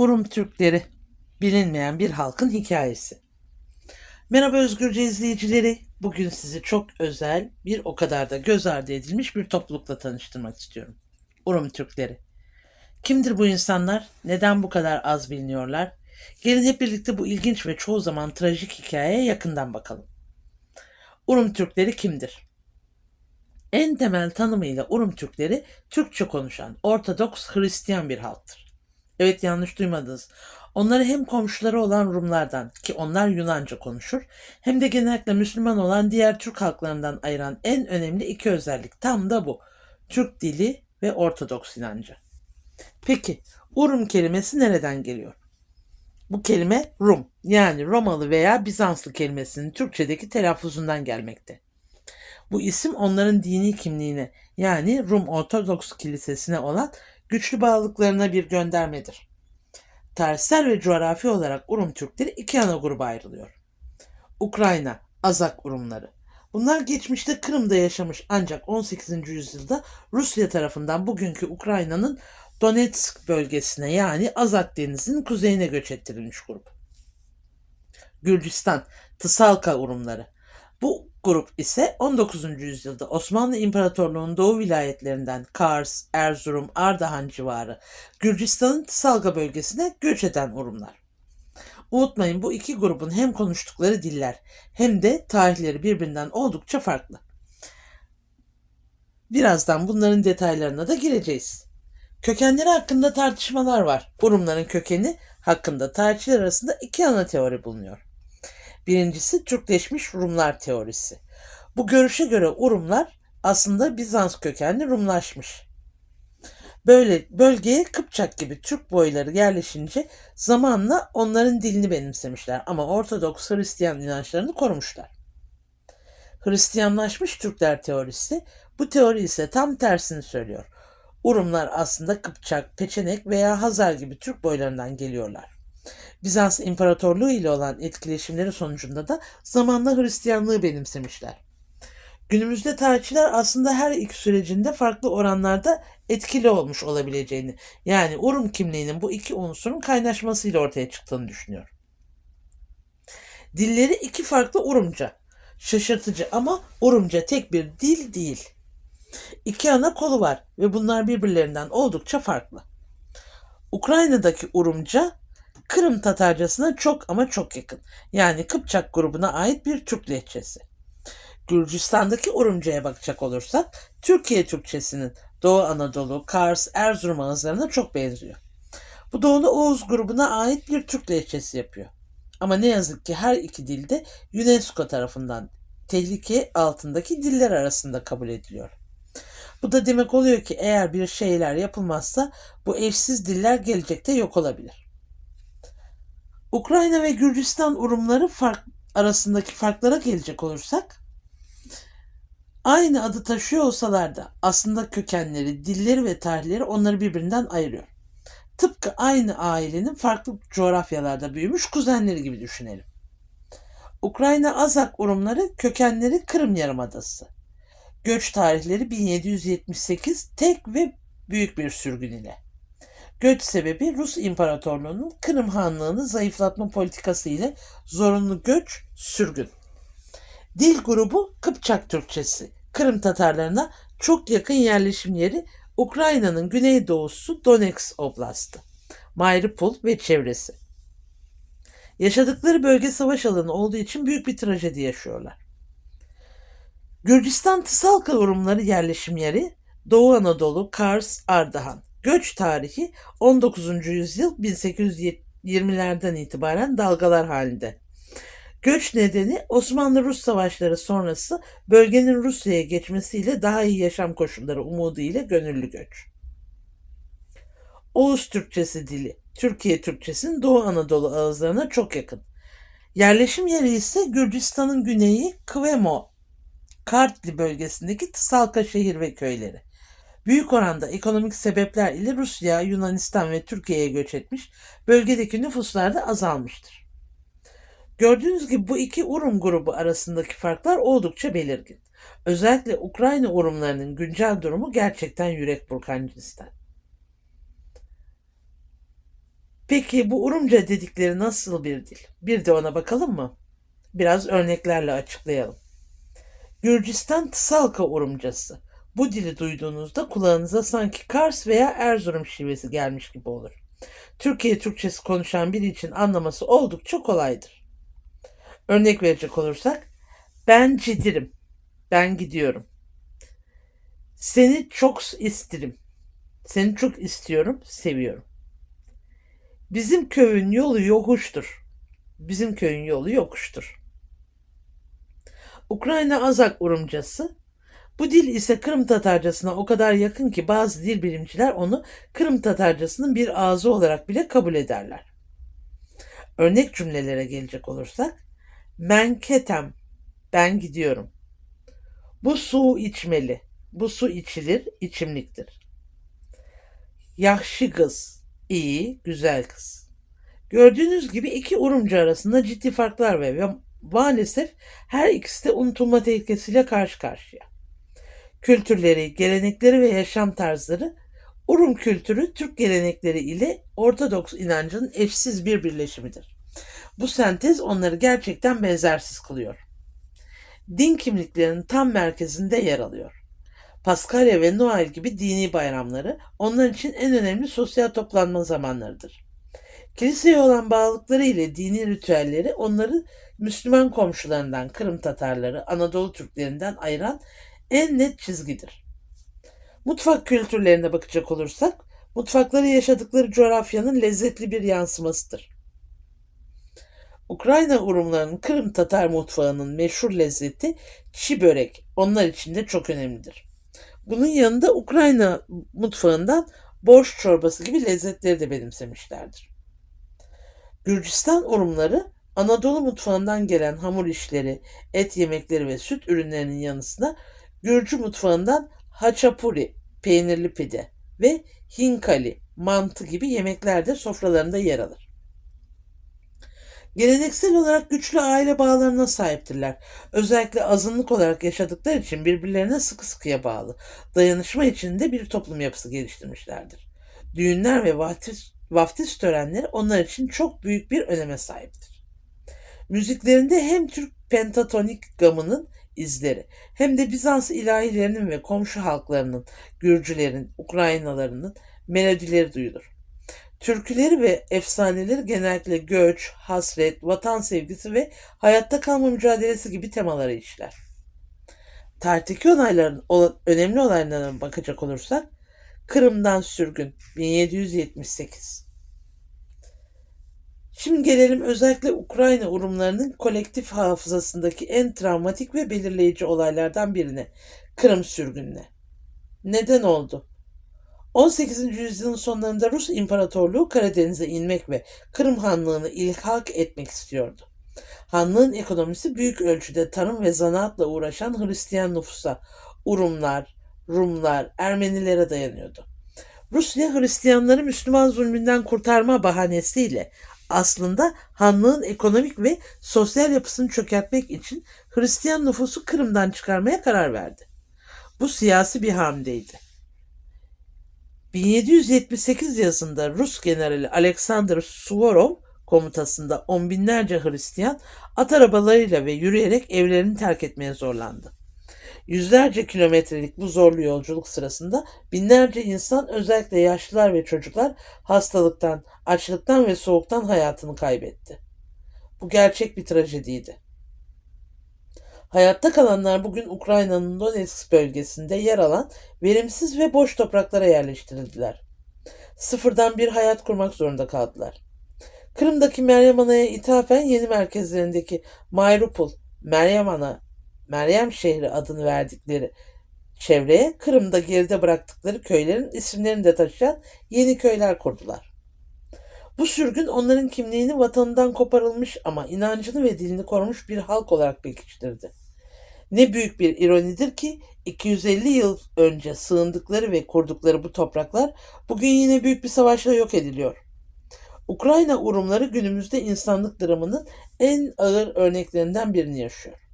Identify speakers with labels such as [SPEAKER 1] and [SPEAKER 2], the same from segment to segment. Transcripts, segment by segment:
[SPEAKER 1] Urum Türkleri bilinmeyen bir halkın hikayesi. Merhaba Özgürce izleyicileri. Bugün sizi çok özel, bir o kadar da göz ardı edilmiş bir toplulukla tanıştırmak istiyorum. Urum Türkleri. Kimdir bu insanlar? Neden bu kadar az biliniyorlar? Gelin hep birlikte bu ilginç ve çoğu zaman trajik hikayeye yakından bakalım. Urum Türkleri kimdir? En temel tanımıyla Urum Türkleri Türkçe konuşan Ortodoks Hristiyan bir halktır. Evet yanlış duymadınız. Onları hem komşuları olan Rumlardan ki onlar Yunanca konuşur hem de genellikle Müslüman olan diğer Türk halklarından ayıran en önemli iki özellik tam da bu. Türk dili ve Ortodoks inancı. Peki Urum kelimesi nereden geliyor? Bu kelime Rum yani Romalı veya Bizanslı kelimesinin Türkçedeki telaffuzundan gelmekte. Bu isim onların dini kimliğine yani Rum Ortodoks Kilisesi'ne olan güçlü bağlılıklarına bir göndermedir. Tarihsel ve coğrafi olarak Urum Türkleri iki ana gruba ayrılıyor. Ukrayna, Azak Urumları. Bunlar geçmişte Kırım'da yaşamış ancak 18. yüzyılda Rusya tarafından bugünkü Ukrayna'nın Donetsk bölgesine yani Azak Denizi'nin kuzeyine göç ettirilmiş grup. Gürcistan, Tısalka Urumları. Bu grup ise 19. yüzyılda Osmanlı İmparatorluğu'nun doğu vilayetlerinden Kars, Erzurum, Ardahan civarı Gürcistan'ın Tısalga bölgesine göç eden Urumlar. Unutmayın bu iki grubun hem konuştukları diller hem de tarihleri birbirinden oldukça farklı. Birazdan bunların detaylarına da gireceğiz. Kökenleri hakkında tartışmalar var. Urumların kökeni hakkında tarihçiler arasında iki ana teori bulunuyor. Birincisi Türkleşmiş Rumlar teorisi. Bu görüşe göre Urumlar aslında Bizans kökenli Rumlaşmış. Böyle bölgeye Kıpçak gibi Türk boyları yerleşince zamanla onların dilini benimsemişler ama Ortodoks Hristiyan inançlarını korumuşlar. Hristiyanlaşmış Türkler teorisi bu teori ise tam tersini söylüyor. Urumlar aslında Kıpçak, Peçenek veya Hazar gibi Türk boylarından geliyorlar. Bizans İmparatorluğu ile olan etkileşimleri sonucunda da zamanla Hristiyanlığı benimsemişler. Günümüzde tarihçiler aslında her iki sürecinde farklı oranlarda etkili olmuş olabileceğini, yani Urum kimliğinin bu iki unsurun kaynaşmasıyla ortaya çıktığını düşünüyor. Dilleri iki farklı Urumca. Şaşırtıcı ama Urumca tek bir dil değil. İki ana kolu var ve bunlar birbirlerinden oldukça farklı. Ukrayna'daki Urumca Kırım Tatarcasına çok ama çok yakın. Yani Kıpçak grubuna ait bir Türk lehçesi. Gürcistan'daki Urumca'ya bakacak olursak Türkiye Türkçesinin Doğu Anadolu, Kars, Erzurum ağızlarına çok benziyor. Bu Doğulu Oğuz grubuna ait bir Türk lehçesi yapıyor. Ama ne yazık ki her iki dilde UNESCO tarafından tehlike altındaki diller arasında kabul ediliyor. Bu da demek oluyor ki eğer bir şeyler yapılmazsa bu eşsiz diller gelecekte yok olabilir. Ukrayna ve Gürcistan urumları fark arasındaki farklara gelecek olursak aynı adı taşıyor olsalar da aslında kökenleri, dilleri ve tarihleri onları birbirinden ayırıyor. Tıpkı aynı ailenin farklı coğrafyalarda büyümüş kuzenleri gibi düşünelim. Ukrayna Azak Urumları kökenleri Kırım Yarımadası. Göç tarihleri 1778 tek ve büyük bir sürgün ile. Göç sebebi Rus İmparatorluğu'nun Kırım Hanlığı'nı zayıflatma politikası ile zorunlu göç, sürgün. Dil grubu Kıpçak Türkçesi. Kırım Tatarlarına çok yakın yerleşim yeri Ukrayna'nın güneydoğusu Donetsk Oblastı, Mariupol ve çevresi. Yaşadıkları bölge savaş alanı olduğu için büyük bir trajedi yaşıyorlar. Gürcistan Tısalka Urumları yerleşim yeri Doğu Anadolu, Kars, Ardahan. Göç tarihi 19. yüzyıl 1820'lerden itibaren dalgalar halinde. Göç nedeni Osmanlı-Rus savaşları sonrası bölgenin Rusya'ya geçmesiyle daha iyi yaşam koşulları umudu ile gönüllü göç. Oğuz Türkçesi dili, Türkiye Türkçesinin Doğu Anadolu ağızlarına çok yakın. Yerleşim yeri ise Gürcistan'ın güneyi Kvemo, Kartli bölgesindeki Tısalka şehir ve köyleri. Büyük oranda ekonomik sebepler ile Rusya, Yunanistan ve Türkiye'ye göç etmiş, bölgedeki nüfuslar da azalmıştır. Gördüğünüz gibi bu iki Urum grubu arasındaki farklar oldukça belirgin. Özellikle Ukrayna Urumlarının güncel durumu gerçekten yürek burkan cinsten. Peki bu Urumca dedikleri nasıl bir dil? Bir de ona bakalım mı? Biraz örneklerle açıklayalım. Gürcistan Tısalka Urumcası. Bu dili duyduğunuzda kulağınıza sanki Kars veya Erzurum şivesi gelmiş gibi olur. Türkiye Türkçesi konuşan biri için anlaması oldukça kolaydır. Örnek verecek olursak, ben cidirim, ben gidiyorum. Seni çok isterim, seni çok istiyorum, seviyorum. Bizim köyün yolu yokuştur, bizim köyün yolu yokuştur. Ukrayna Azak Urumcası bu dil ise Kırım Tatarcasına o kadar yakın ki bazı dil bilimciler onu Kırım Tatarcasının bir ağzı olarak bile kabul ederler. Örnek cümlelere gelecek olursak, ben ketem, ben gidiyorum. Bu su içmeli, bu su içilir, içimliktir. Yahşi kız, iyi, güzel kız. Gördüğünüz gibi iki Urumcu arasında ciddi farklar var ve maalesef her ikisi de unutulma tehlikesiyle karşı karşıya kültürleri, gelenekleri ve yaşam tarzları Urum kültürü Türk gelenekleri ile Ortodoks inancının eşsiz bir birleşimidir. Bu sentez onları gerçekten benzersiz kılıyor. Din kimliklerinin tam merkezinde yer alıyor. Paskalya ve Noel gibi dini bayramları onlar için en önemli sosyal toplanma zamanlarıdır. Kiliseye olan bağlılıkları ile dini ritüelleri onları Müslüman komşularından Kırım Tatarları, Anadolu Türklerinden ayıran en net çizgidir. Mutfak kültürlerine bakacak olursak, mutfakları yaşadıkları coğrafyanın lezzetli bir yansımasıdır. Ukrayna Urumlarının Kırım Tatar mutfağının meşhur lezzeti çi börek onlar için de çok önemlidir. Bunun yanında Ukrayna mutfağından borş çorbası gibi lezzetleri de benimsemişlerdir. Gürcistan Urumları Anadolu mutfağından gelen hamur işleri, et yemekleri ve süt ürünlerinin yanı sıra Gürcü mutfağından haçapuri, peynirli pide ve hinkali, mantı gibi yemekler de sofralarında yer alır. Geleneksel olarak güçlü aile bağlarına sahiptirler. Özellikle azınlık olarak yaşadıkları için birbirlerine sıkı sıkıya bağlı. Dayanışma içinde bir toplum yapısı geliştirmişlerdir. Düğünler ve vaftiz, vaftiz törenleri onlar için çok büyük bir öneme sahiptir. Müziklerinde hem Türk pentatonik gamının izleri hem de Bizans ilahilerinin ve komşu halklarının, Gürcülerin, Ukraynalarının melodileri duyulur. Türküleri ve efsaneleri genellikle göç, hasret, vatan sevgisi ve hayatta kalma mücadelesi gibi temaları işler. Tarihteki olayların önemli olaylarına bakacak olursak Kırım'dan sürgün 1778 Şimdi gelelim özellikle Ukrayna Urumlarının kolektif hafızasındaki en travmatik ve belirleyici olaylardan birine. Kırım sürgününe. Neden oldu? 18. yüzyılın sonlarında Rus İmparatorluğu Karadeniz'e inmek ve Kırım Hanlığı'nı ilhak etmek istiyordu. Hanlığın ekonomisi büyük ölçüde tarım ve zanaatla uğraşan Hristiyan nüfusa, Urumlar, Rumlar, Ermenilere dayanıyordu. Rusya Hristiyanları Müslüman zulmünden kurtarma bahanesiyle aslında Hanlığın ekonomik ve sosyal yapısını çökertmek için Hristiyan nüfusu Kırım'dan çıkarmaya karar verdi. Bu siyasi bir hamleydi. 1778 yazında Rus generali Alexander Suvorov komutasında on binlerce Hristiyan at arabalarıyla ve yürüyerek evlerini terk etmeye zorlandı. Yüzlerce kilometrelik bu zorlu yolculuk sırasında binlerce insan özellikle yaşlılar ve çocuklar hastalıktan, açlıktan ve soğuktan hayatını kaybetti. Bu gerçek bir trajediydi. Hayatta kalanlar bugün Ukrayna'nın Donetsk bölgesinde yer alan verimsiz ve boş topraklara yerleştirildiler. Sıfırdan bir hayat kurmak zorunda kaldılar. Kırım'daki Meryem Ana'ya ithafen yeni merkezlerindeki Mayrupul, Meryem Ana Meryem şehri adını verdikleri çevreye Kırım'da geride bıraktıkları köylerin isimlerini de taşıyan yeni köyler kurdular. Bu sürgün onların kimliğini vatanından koparılmış ama inancını ve dilini korumuş bir halk olarak pekiştirdi. Ne büyük bir ironidir ki 250 yıl önce sığındıkları ve kurdukları bu topraklar bugün yine büyük bir savaşla yok ediliyor. Ukrayna Urumları günümüzde insanlık dramının en ağır örneklerinden birini yaşıyor.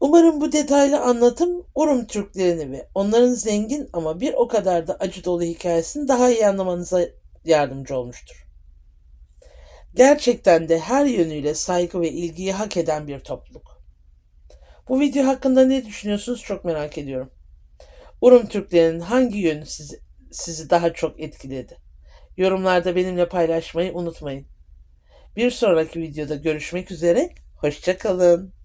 [SPEAKER 1] Umarım bu detaylı anlatım Urum Türklerini ve onların zengin ama bir o kadar da acı dolu hikayesini daha iyi anlamanıza yardımcı olmuştur. Gerçekten de her yönüyle saygı ve ilgiyi hak eden bir topluluk. Bu video hakkında ne düşünüyorsunuz çok merak ediyorum. Urum Türklerin hangi yönü sizi, sizi daha çok etkiledi? Yorumlarda benimle paylaşmayı unutmayın. Bir sonraki videoda görüşmek üzere. Hoşçakalın.